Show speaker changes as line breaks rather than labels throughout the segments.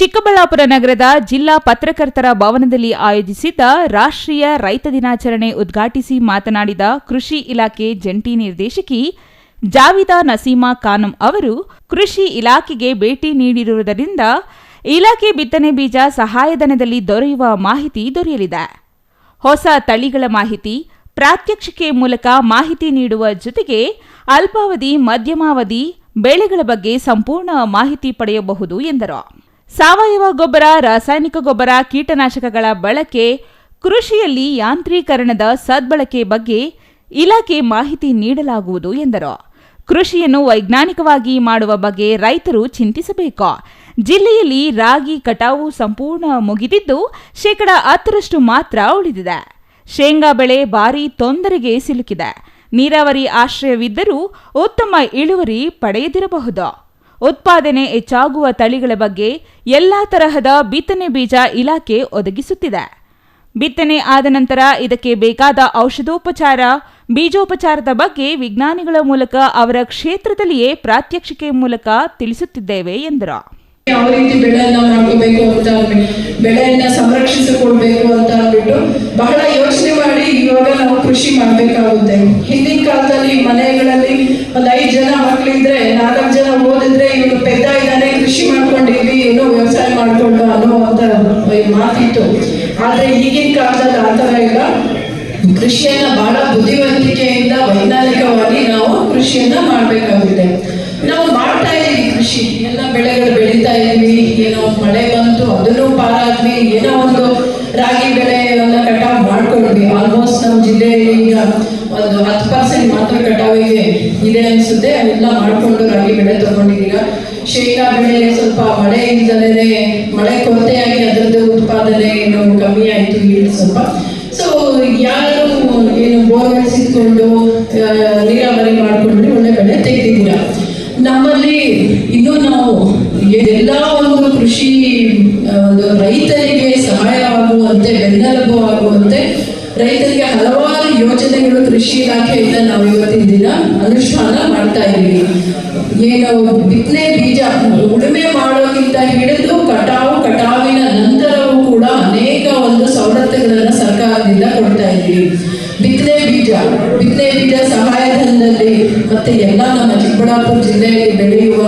ಚಿಕ್ಕಬಳ್ಳಾಪುರ ನಗರದ ಜಿಲ್ಲಾ ಪತ್ರಕರ್ತರ ಭವನದಲ್ಲಿ ಆಯೋಜಿಸಿದ್ದ ರಾಷ್ಟ್ರೀಯ ರೈತ ದಿನಾಚರಣೆ ಉದ್ಘಾಟಿಸಿ ಮಾತನಾಡಿದ ಕೃಷಿ ಇಲಾಖೆ ಜಂಟಿ ನಿರ್ದೇಶಕಿ ಜಾವಿದಾ ನಸೀಮಾ ಖಾನಂ ಅವರು, ಕೃಷಿ ಇಲಾಖೆಗೆ ಭೇಟಿ ನೀಡಿರುವುದರಿಂದ ಇಲಾಖೆ ಬಿತ್ತನೆ ಬೀಜ ಸಹಾಯಧನದಲ್ಲಿ ದೊರೆಯುವ ಮಾಹಿತಿ ದೊರೆಯಲಿದೆ. ಹೊಸ ತಳಿಗಳ ಮಾಹಿತಿ, ಪ್ರಾತ್ಯಕ್ಷಿಕೆ ಮೂಲಕ ಮಾಹಿತಿ ನೀಡುವ ಜೊತೆಗೆ ಅಲ್ಪಾವಧಿ, ಮಧ್ಯಮಾವಧಿ ಬೆಳೆಗಳ ಬಗ್ಗೆ ಸಂಪೂರ್ಣ ಮಾಹಿತಿ ಪಡೆಯಬಹುದು ಎಂದರು. ಸಾವಯವ ಗೊಬ್ಬರ, ರಾಸಾಯನಿಕ ಗೊಬ್ಬರ, ಕೀಟನಾಶಕಗಳ ಬಳಕೆ, ಕೃಷಿಯಲ್ಲಿ ಯಾಂತ್ರೀಕರಣದ ಸದ್ಬಳಕೆ ಬಗ್ಗೆ ಇಲಾಖೆ ಮಾಹಿತಿ ನೀಡಲಾಗುವುದು ಎಂದರು. ಕೃಷಿಯನ್ನು ವೈಜ್ಞಾನಿಕವಾಗಿ ಮಾಡುವ ಬಗ್ಗೆ ರೈತರು ಚಿಂತಿಸಬೇಕು. ಜಿಲ್ಲೆಯಲ್ಲಿ ರಾಗಿ ಕಟಾವು ಸಂಪೂರ್ಣ ಮುಗಿದಿದ್ದು, ಶೇಕಡ ಹತ್ತರಷ್ಟು ಮಾತ್ರ ಉಳಿದಿದೆ. ಶೇಂಗಾ ಬೆಳೆ ಭಾರೀ ತೊಂದರೆಗೆ ಸಿಲುಕಿದೆ. ನೀರಾವರಿ ಆಶ್ರಯವಿದ್ದರೂ ಉತ್ತಮ ಇಳುವರಿ ಪಡೆಯದಿರಬಹುದು. ಉತ್ಪಾದನೆ ಹೆಚ್ಚಾಗುವ ತಳಿಗಳ ಬಗ್ಗೆ ಎಲ್ಲಾ ತರಹದ ಬಿತ್ತನೆ ಬೀಜ ಇಲಾಖೆ ಒದಗಿಸುತ್ತಿದೆ. ಬಿತ್ತನೆ ಆದ ನಂತರ ಇದಕ್ಕೆ ಬೇಕಾದ ಔಷಧೋಪಚಾರ, ಬೀಜೋಪಚಾರದ ಬಗ್ಗೆ ವಿಜ್ಞಾನಿಗಳ ಮೂಲಕ ಅವರ ಕ್ಷೇತ್ರದಲ್ಲಿಯೇ ಪ್ರಾತ್ಯಕ್ಷಿಕೆ ಮೂಲಕ ತಿಳಿಸುತ್ತಿದ್ದೇವೆ ಎಂದರು.
ಯಾವ ರೀತಿ ಬೆಳೆಯನ್ನ ಮಾಡ್ಕೋಬೇಕು ಅಂತ ಬೆಳೆಯನ್ನ ಸಂರಕ್ಷಿಸಿಕೊಳ್ಬೇಕು ಅಂತ ಅಂದ್ಬಿಟ್ಟು ಬಹಳ ಯೋಚನೆ ಮಾಡಿ ಇವಾಗ ನಾವು ಕೃಷಿ ಮಾಡ್ಬೇಕಾಗುತ್ತೆ. ಹಿಂದಿನ ಕಾಲದಲ್ಲಿ ಮನೆಗಳಲ್ಲಿ ಒಂದ್ ಐದ್ ಜನ ಮಕ್ಳಿದ್ರೆ ನಾಲ್ಕು ಜನ ಏನೋ ವ್ಯವಸಾಯ ಮಾಡ್ಕೊಂಡು ಅನ್ನುವಂತ ಮಾತಿತ್ತು. ಆದ್ರೆ ಈಗಿನ ಕಾಲದಲ್ಲಿ ಆ ತರ ಇಲ್ಲ. ಕೃಷಿಯನ್ನ ಬಹಳ ಬುದ್ಧಿವಂತಿಕೆಯಿಂದ ವೈಜ್ಞಾನಿಕವಾಗಿ ನಾವು ಕೃಷಿಯನ್ನ ಮಾಡ್ಬೇಕಾಗುತ್ತೆ. ನಾವು ಮಾಡ್ತಾ ಇದೀವಿ ಕೃಷಿ. ಎಲ್ಲ ಬೆಳೆಗಳು ಬೆಳೀತಾ ಇದೀವಿ. ಏನೋ ಮಳೆ ಬಂತು, ಅದನ್ನು ಪಾರಾದ್ವಿ. ಏನೋ ಒಂದು ರಾಗಿ ಬೆಳೆಯನ್ನ ಕಟಾವ್ ಮಾಡ್ಕೊಂಡ್ವಿ. ಆಲ್ಮೋಸ್ಟ್ ನಮ್ಮ ಜಿಲ್ಲೆಯಲ್ಲಿ ಈಗ ಒಂದು ಹತ್ತು ಪರ್ಸೆಂಟ್ ಮಾತ್ರ ಕಟಾವಿಗೆ ಇದೆ ಅನ್ಸುತ್ತೆ. ಅದೆಲ್ಲ ಮಾಡಿಕೊಂಡು ರಾಗಿ ಬೆಳೆ ತಗೊಂಡಿದ್ದೀರ? ಶೇಂಗಾ ಬೆಳೆ ಸ್ವಲ್ಪ ಮಳೆ ಇಲ್ದಲೇ ಮಳೆ ಕೊರತೆಯಾಗಿ ಅದರದ್ದು ಉತ್ಪಾದನೆ ಏನು ಕಮ್ಮಿ ಆಯ್ತು ಇಲ್ಲಿ ಸ್ವಲ್ಪ. ಸೊ ಯಾರು ಏನು ಬೋರ್ವೆಲ್ಸ್ ಇಟ್ಕೊಂಡು ನೀರಾವರಿ ಮಾಡ್ಕೊಂಡು ಇಲಾಖೆಯಿಂದ ನಾವು ಇವತ್ತಿನ ದಿನ ಅನುಷ್ಠಾನ ಮಾಡ್ತಾ ಇದ್ದೀವಿ. ಏನು ಬಿತ್ತನೆ ಬೀಜ ಉಳುಮೆ ಮಾಡೋಕ್ಕಿಂತ ಹಿಡಿದು ಕಟಾವು, ಕಟಾವಿನ ನಂತರವೂ ಕೂಡ ಅನೇಕ ಒಂದು ಸವಲತ್ತುಗಳನ್ನ ಸರ್ಕಾರದಿಂದ ಕೊಡ್ತಾ ಇದ್ದೀವಿ. ಬಿತ್ತನೆ ಬೀಜ ಬಿತ್ತನೆ ಬೀಜ ಸಹಾಯಧನದಲ್ಲಿ ಮತ್ತೆ ಎಲ್ಲ ನಮ್ಮ ಚಿಕ್ಕಬಳ್ಳಾಪುರ ಜಿಲ್ಲೆಯಲ್ಲಿ ಬೆಳೆಯುವ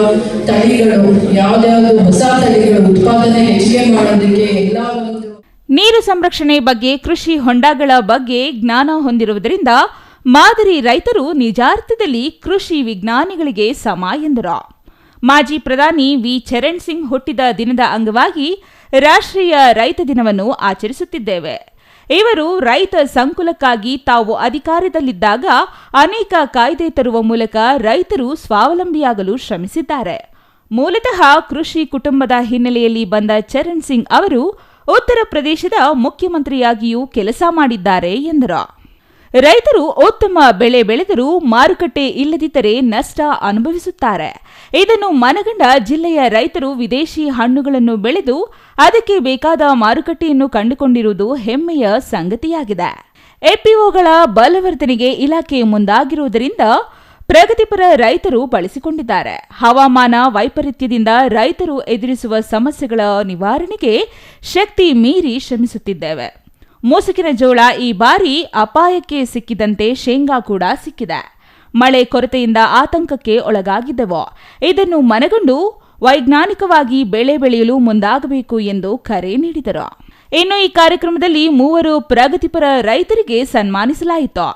ತಳಿಗಳು ಯಾವ್ದಾವ್ದು ಹೊಸ ತಳಿಗಳು ಉತ್ಪಾದನೆ ಹೆಚ್ಚಿಗೆ ಮಾಡೋದಕ್ಕೆ ಎಲ್ಲ
ನೀರು ಸಂರಕ್ಷಣೆ ಬಗ್ಗೆ, ಕೃಷಿ ಹೊಂಡಗಳ ಬಗ್ಗೆ ಜ್ಞಾನ ಹೊಂದಿರುವುದರಿಂದ ಮಾದರಿ ರೈತರು ನಿಜಾರ್ಥದಲ್ಲಿ ಕೃಷಿ ವಿಜ್ಞಾನಿಗಳಿಗೆ ಸಮ ಎಂದರು ಮಾಜಿ ಪ್ರಧಾನಿ ವಿ. ಚರಣ್ ಸಿಂಗ್ ಹುಟ್ಟಿದ ದಿನದ ಅಂಗವಾಗಿ ರಾಷ್ಟ್ರೀಯ ರೈತ ದಿನವನ್ನು ಆಚರಿಸುತ್ತಿದ್ದೇವೆ. ಇವರು ರೈತ ಸಂಕುಲಕ್ಕಾಗಿ ತಾವು ಅಧಿಕಾರದಲ್ಲಿದ್ದಾಗ ಅನೇಕ ಕಾಯ್ದೆ ತರುವ ಮೂಲಕ ರೈತರು ಸ್ವಾವಲಂಬಿಯಾಗಲು ಶ್ರಮಿಸಿದ್ದಾರೆ. ಮೂಲತಃ ಕೃಷಿ ಕುಟುಂಬದ ಹಿನ್ನೆಲೆಯಲ್ಲಿ ಬಂದ ಚರಣ್ ಸಿಂಗ್ ಅವರು ಉತ್ತರ ಪ್ರದೇಶದ ಮುಖ್ಯಮಂತ್ರಿಯಾಗಿಯೂ ಕೆಲಸ ಮಾಡಿದ್ದಾರೆ ಎಂದರು. ರೈತರು ಉತ್ತಮ ಬೆಳೆ ಬೆಳೆದರೂ ಮಾರುಕಟ್ಟೆ ಇಲ್ಲದಿದ್ದರೆ ನಷ್ಟ ಅನುಭವಿಸುತ್ತಾರೆ. ಇದನ್ನು ಮನಗಂಡ ಜಿಲ್ಲೆಯ ರೈತರು ವಿದೇಶಿ ಹಣ್ಣುಗಳನ್ನು ಬೆಳೆದು ಅದಕ್ಕೆ ಬೇಕಾದ ಮಾರುಕಟ್ಟೆಯನ್ನು ಕಂಡುಕೊಂಡಿರುವುದು ಹೆಮ್ಮೆಯ ಸಂಗತಿಯಾಗಿದೆ. ಎಪಿಒಗಳ ಬಲವರ್ಧನೆಗೆ ಇಲಾಖೆ ಮುಂದಾಗಿರುವುದರಿಂದ ಪ್ರಗತಿಪರ ರೈತರು ಬಳಸಿಕೊಂಡಿದ್ದಾರೆ. ಹವಾಮಾನ ವೈಪರೀತ್ಯದಿಂದ ರೈತರು ಎದುರಿಸುವ ಸಮಸ್ಯೆಗಳ ನಿವಾರಣೆಗೆ ಶಕ್ತಿ ಮೀರಿ ಶ್ರಮಿಸುತ್ತಿದ್ದೇವೆ. ಮೂಸುಕಿನ ಜೋಳ ಈ ಬಾರಿ ಅಪಾಯಕ್ಕೆ ಸಿಕ್ಕಿದಂತೆ ಶೇಂಗಾ ಕೂಡ ಸಿಕ್ಕಿದೆ. ಮಳೆ ಕೊರತೆಯಿಂದ ಆತಂಕಕ್ಕೆ ಒಳಗಾಗಿದ್ದವು. ಇದನ್ನು ಮನಗಂಡು ವೈಜ್ಞಾನಿಕವಾಗಿ ಬೆಳೆ ಬೆಳೆಯಲು ಮುಂದಾಗಬೇಕು ಎಂದು ಕರೆ ನೀಡಿದರು. ಇನ್ನು ಈ ಕಾರ್ಯಕ್ರಮದಲ್ಲಿ ಮೂವರು ಪ್ರಗತಿಪರ ರೈತರಿಗೆ ಸನ್ಮಾನಿಸಲಾಯಿತು.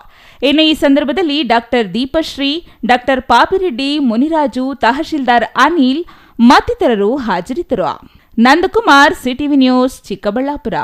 ಇನ್ನು ಈ ಸಂದರ್ಭದಲ್ಲಿ ಡಾಕ್ಟರ್ ದೀಪಶ್ರೀ ಡಾಕ್ಟರ್ ಪಾಪಿರೆಡ್ಡಿ, ಮುನಿರಾಜು, ತಹಶೀಲ್ದಾರ್ ಅನಿಲ್ ಮತ್ತಿತರರು ಹಾಜರಿದ್ದರು. Nandakumar, CTV news, Chikkaballapur.